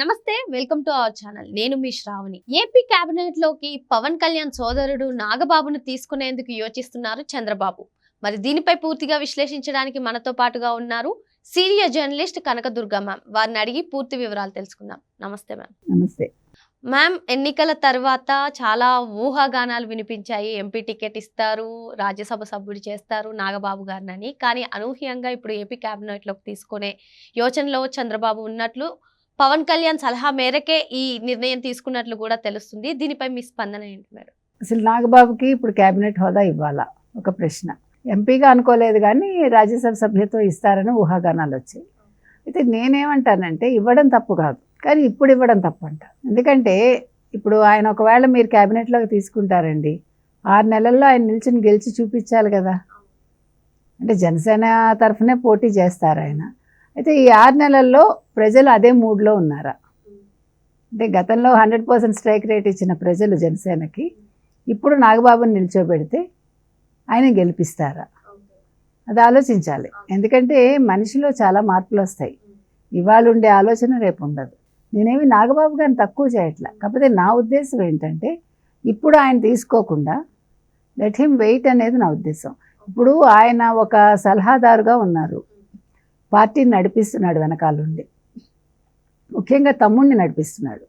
నమస్తే welcome to our channel. నేను మీ శ్రావణి. ఏపీ కేబినెట్లోకి పవన్ కళ్యాణ్ సోదరుడు నాగబాబును తీసుకునేందుకు యోచిస్తున్నారు చంద్రబాబు. మరి దీనిపై పూర్తిగా విశ్లేషించడానికి మనతో పాటుగా ఉన్నారు సీనియర్ జర్నలిస్ట్ కనకదుర్గ మ్యామ్. వారిని అడిగి పూర్తి వివరాలు తెలుసుకుందాం. నమస్తే మ్యామ్. నమస్తే. మ్యామ్ ఎన్నికల తర్వాత చాలా ఊహాగానాలు వినిపించాయి. ఎంపీ టికెట్ ఇస్తారు రాజ్యసభ సభ్యుడు చేస్తారు నాగబాబు గారినని. కానీ అనూహ్యంగా ఇప్పుడు ఏపీ క్యాబినెట్లోకి తీసుకునే యోచనలో చంద్రబాబు ఉన్నట్లు పవన్ కళ్యాణ్ సలహా మేరకే ఈ నిర్ణయం తీసుకున్నట్లు కూడా తెలుస్తుంది. దీనిపై మీ స్పందన ఏంటి మేడం? అసలు నాగబాబుకి ఇప్పుడు కేబినెట్ హోదా ఇవ్వాలా? ఒక ప్రశ్న. ఎంపీగా అనుకోలేదు కానీ రాజ్యసభ సభ్యత్వం ఇస్తారని ఊహాగానాలు వచ్చాయి. అయితే నేనేమంటానంటే ఇవ్వడం తప్పు కాదు. కానీ ఇప్పుడు ఇవ్వడం తప్పు అంట. ఎందుకంటే ఇప్పుడు ఆయన ఒకవేళ మీరు కేబినెట్లోకి తీసుకుంటారండి ఆరు నెలల్లో ఆయన నిల్చుని గెలిచి చూపించాలి కదా. అంటే జనసేన తరఫునే పోటీ చేస్తారు ఆయన. అయితే ఈ ఆరు నెలల్లో ప్రజలు అదే మూడ్లో ఉన్నారా? అంటే గతంలో హండ్రెడ్ పర్సెంట్ స్ట్రైక్ రేట్ ఇచ్చిన ప్రజలు జనసేనకి ఇప్పుడు నాగబాబుని నిల్చోబెడితే ఆయన గెలిపిస్తారా? అది ఆలోచించాలి. ఎందుకంటే మనిషిలో చాలా మార్పులు వస్తాయి. ఇవాళ ఉండే ఆలోచన రేపు ఉండదు. నేనేమి నాగబాబు గారిని తక్కువ చేయట్లా? కాకపోతే నా ఉద్దేశం ఏంటంటే ఇప్పుడు ఆయన తీసుకోకుండా లెట్ హిమ్ వెయిట్ అనేది నా ఉద్దేశం. ఇప్పుడు ఆయన ఒక సలహాదారుగా ఉన్నారు. పార్టీని నడిపిస్తున్నాడు వెనకాలండి. ముఖ్యంగా తమ్ముడిని నడిపిస్తున్నాడు.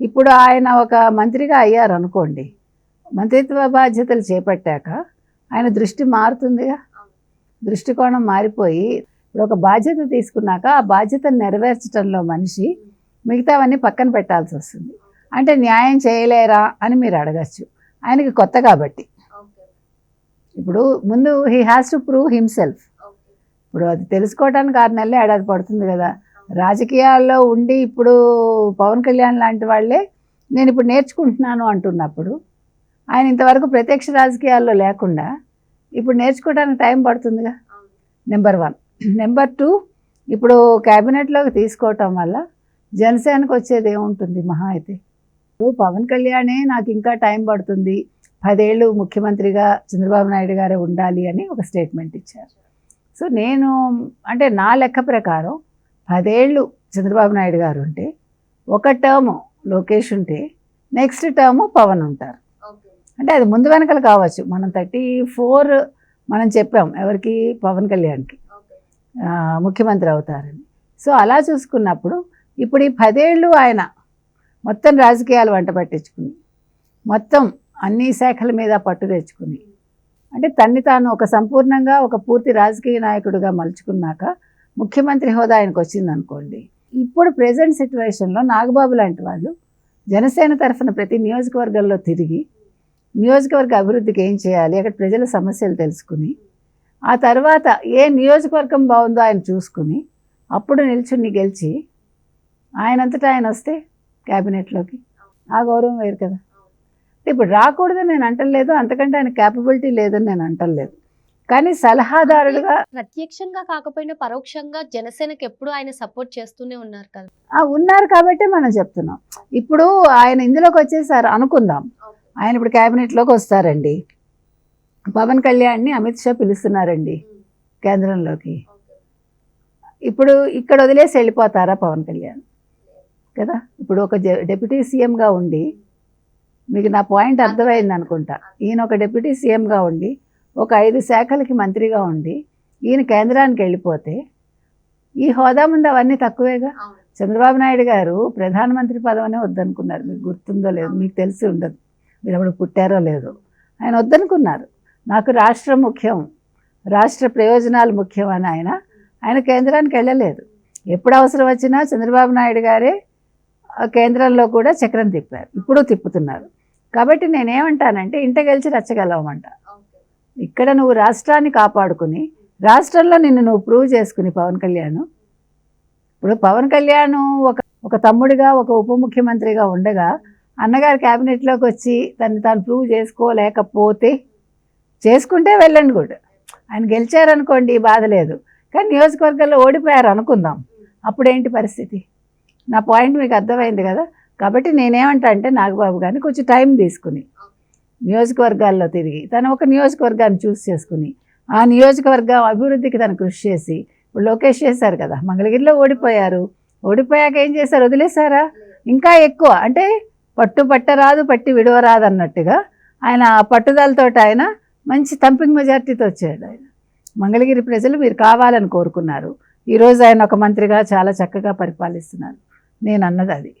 ఇప్పుడు ఆయన ఒక మంత్రిగా అయ్యారు అనుకోండి మంత్రిత్వ బాధ్యతలు చేపట్టాక ఆయన దృష్టి మారుతుందిగా? దృష్టికోణం మారిపోయి ఇప్పుడు ఒక బాధ్యత తీసుకున్నాక ఆ బాధ్యతను నెరవేర్చడంలో మనిషి మిగతావన్నీ పక్కన పెట్టాల్సి వస్తుంది. అంటే న్యాయం చేయలేరా అని మీరు అడగచ్చు. ఆయనకి కొత్త కాబట్టి. ఇప్పుడు ముందు he has to prove himself ఇప్పుడు అది తెలుసుకోవడానికి ఆరు నెలలు ఏడాది పడుతుంది కదా. రాజకీయాల్లో ఉండి ఇప్పుడు పవన్ కళ్యాణ్ లాంటి వాళ్ళే నేను ఇప్పుడు నేర్చుకుంటున్నాను అంటున్నప్పుడు ఆయన ఇంతవరకు ప్రత్యక్ష రాజకీయాల్లో లేకుండా ఇప్పుడు నేర్చుకోవడానికి టైం పడుతుందిగా? నెంబర్ వన్ నెంబర్ టూ ఇప్పుడు క్యాబినెట్లోకి తీసుకోవటం వల్ల జనసేనకు వచ్చేది ఏముంటుంది మహా అయితే? పవన్ కళ్యాణే నాకు ఇంకా టైం పడుతుంది. పదేళ్ళు ముఖ్యమంత్రిగా చంద్రబాబు నాయుడు గారే ఉండాలి అని ఒక స్టేట్మెంట్ ఇచ్చారు. సో నేను అంటే నా లెక్క ప్రకారం పదేళ్ళు చంద్రబాబు నాయుడు గారు ఉంటే ఒక టర్మ్ లోకేష్ ఉంటే నెక్స్ట్ టర్మ్ పవన్ ఉంటారు. అంటే అది ముందు వెనకలు కావచ్చు. మనం థర్టీ ఫోర్ మనం చెప్పాం ఎవరికి? పవన్ కళ్యాణ్కి. ముఖ్యమంత్రి అవుతారని. సో అలా చూసుకున్నప్పుడు ఇప్పుడు ఈ పదేళ్ళు ఆయన మొత్తం రాజకీయాలు వంట పట్టించుకుని మొత్తం అన్ని శాఖల మీద పట్టు తెచ్చుకుని అంటే తన్ని తాను ఒక సంపూర్ణంగా ఒక పూర్తి రాజకీయ నాయకుడిగా మలుచుకున్నాక ముఖ్యమంత్రి హోదా ఆయనకు వచ్చింది అనుకోండి. ఇప్పుడు ప్రజెంట్ సిచ్యువేషన్లో నాగబాబు లాంటి వాళ్ళు జనసేన తరఫున ప్రతి నియోజకవర్గంలో తిరిగి నియోజకవర్గ అభివృద్ధికి ఏం చేయాలి అక్కడ ప్రజల సమస్యలు తెలుసుకుని ఆ తర్వాత ఏ నియోజకవర్గం బాగుందో ఆయన చూసుకుని అప్పుడు నిల్చుని గెలిచి ఆయనంతటా ఆయన వస్తే క్యాబినెట్లోకి. ఆ గౌరవం వేరు కదా. ఇప్పుడు రాకూడదని నేను అంటలేదు అంతకంటే ఆయన క్యాపబిలిటీ లేదని నేను అంటలేదు. కానీ సలహాదారులుగా ప్రత్యక్షంగా కాకపోయినా పరోక్షంగా జనసేనకి ఎప్పుడు ఆయన సపోర్ట్ చేస్తూనే ఉన్నారు కదా. ఉన్నారు కాబట్టి మనం చెప్తున్నాం. ఇప్పుడు ఆయన ఇందులోకి వచ్చేసారు అనుకుందాం. ఆయన ఇప్పుడు క్యాబినెట్లోకి వస్తారండి. పవన్ కళ్యాణ్ని అమిత్ షా పిలుస్తున్నారండి కేంద్రంలోకి. ఇప్పుడు ఇక్కడ వదిలేసి వెళ్ళిపోతారా పవన్ కళ్యాణ్? కదా? ఇప్పుడు ఒక డిప్యూటీ సీఎంగా ఉండి మీకు నా పాయింట్ అర్థమైంది అనుకుంటా. ఈయన ఒక డిప్యూటీ సీఎంగా ఉండి ఒక ఐదు శాఖలకి మంత్రిగా ఉండి ఈయన కేంద్రానికి వెళ్ళిపోతే ఈ హోదా ముందు అవన్నీ తక్కువేగా? చంద్రబాబు నాయుడు గారు ప్రధానమంత్రి పదవనే వద్దనుకున్నారు. మీకు గుర్తుందో లేదో మీకు తెలిసి ఉండదు. మీరు అప్పుడు పుట్టారో లేదో. ఆయన వద్దనుకున్నారు. నాకు రాష్ట్రం ముఖ్యం రాష్ట్ర ప్రయోజనాలు ముఖ్యం అని ఆయన ఆయన కేంద్రానికి వెళ్ళలేదు. ఎప్పుడు అవసరం వచ్చినా చంద్రబాబు నాయుడు గారే కేంద్రంలో కూడా చక్రం తిప్పారు. ఇప్పుడు తిప్పుతున్నారు. కాబట్టి నేనేమంటానంటే ఇంట గెలిచి రచ్చగలవమంట. ఇక్కడ నువ్వు రాష్ట్రాన్ని కాపాడుకుని రాష్ట్రంలో నిన్ను నువ్వు ప్రూవ్ చేసుకుని పవన్ కళ్యాణ్. ఇప్పుడు పవన్ కళ్యాణ్ ఒక ఒక తమ్ముడిగా ఒక ఉప ముఖ్యమంత్రిగా ఉండగా అన్నగారు క్యాబినెట్లోకి వచ్చి తను తాను ప్రూవ్ చేసుకోలేకపోతే చేసుకుంటే వెళ్ళండి కూడా. ఆయన గెలిచారనుకోండి బాధ లేదు. కానీ నియోజకవర్గంలో ఓడిపోయారు అనుకుందాం అప్పుడేంటి పరిస్థితి? నా పాయింట్ మీకు అర్థమైంది కదా? కాబట్టి నేనేమంటా అంటే నాగబాబు గారిని కొంచెం టైం తీసుకుని నియోజకవర్గాల్లో తిరిగి తను ఒక నియోజకవర్గాన్ని చూస్ చేసుకుని ఆ నియోజకవర్గం అభివృద్ధికి తను కృషి చేసి ఇప్పుడు లోకేష్ చేశారు కదా మంగళగిరిలో ఓడిపోయారు. ఓడిపోయాక ఏం చేశారు? వదిలేశారా? ఇంకా ఎక్కువ. అంటే పట్టు పట్టరాదు పట్టి విడవరాదు అన్నట్టుగా ఆయన ఆ పట్టుదలతోటి ఆయన మంచి తంపింగ్ మెజార్టీతో వచ్చాడు ఆయన. మంగళగిరి ప్రజలు మీరు కావాలని కోరుకున్నారు. ఈరోజు ఆయన ఒక మంత్రిగా చాలా చక్కగా పరిపాలిస్తున్నారు. నేను అన్నది అది.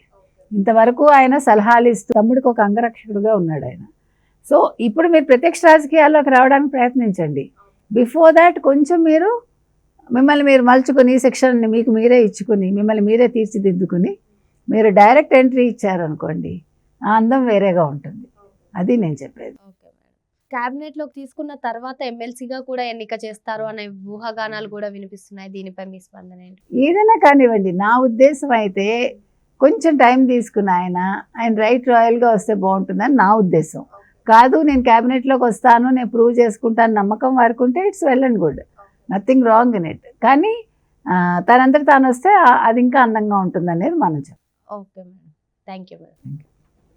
ఇంతవరకు ఆయన సలహాలు ఇస్తూ తమ్ముడికి ఒక అంగరక్షకుడుగా ఉన్నాడు ఆయన. సో ఇప్పుడు మీరు ప్రత్యక్ష రాజకీయాల్లోకి రావడానికి ప్రయత్నించండి. బిఫోర్ దాట్ కొంచెం మీరు మిమ్మల్ని మీరు మలుచుకొని శిక్షణని మీకు మీరే ఇచ్చుకుని మిమ్మల్ని మీరే తీర్చిదిద్దుకుని మీరు డైరెక్ట్ ఎంట్రీ ఇచ్చారనుకోండి ఆ అందం వేరేగా ఉంటుంది. అది నేను చెప్పేది. Okay madam. క్యాబినెట్లోకి తీసుకున్న తర్వాత ఎమ్మెల్సీగా కూడా ఎన్నిక చేస్తారు అనే ఊహాగానాలు కూడా వినిపిస్తున్నాయి. దీనిపై మీ స్పందన ఏంటి? ఏదైనా కానివ్వండి నా ఉద్దేశం అయితే కొంచెం టైం తీసుకుని ఆయన ఆయన రైట్ రాయల్గా వస్తే బాగుంటుందని నా ఉద్దేశం. కాదు నేను క్యాబినెట్లోకి వస్తాను నేను ప్రూవ్ చేసుకుంటాను నమ్మకం వారికి ఉంటే it's well and good. Nothing wrong in it. కానీ తనంతట తాను వస్తే అది ఇంకా అందంగా ఉంటుంది అనేది మనం చెప్పాలి okay madam. Thank you madam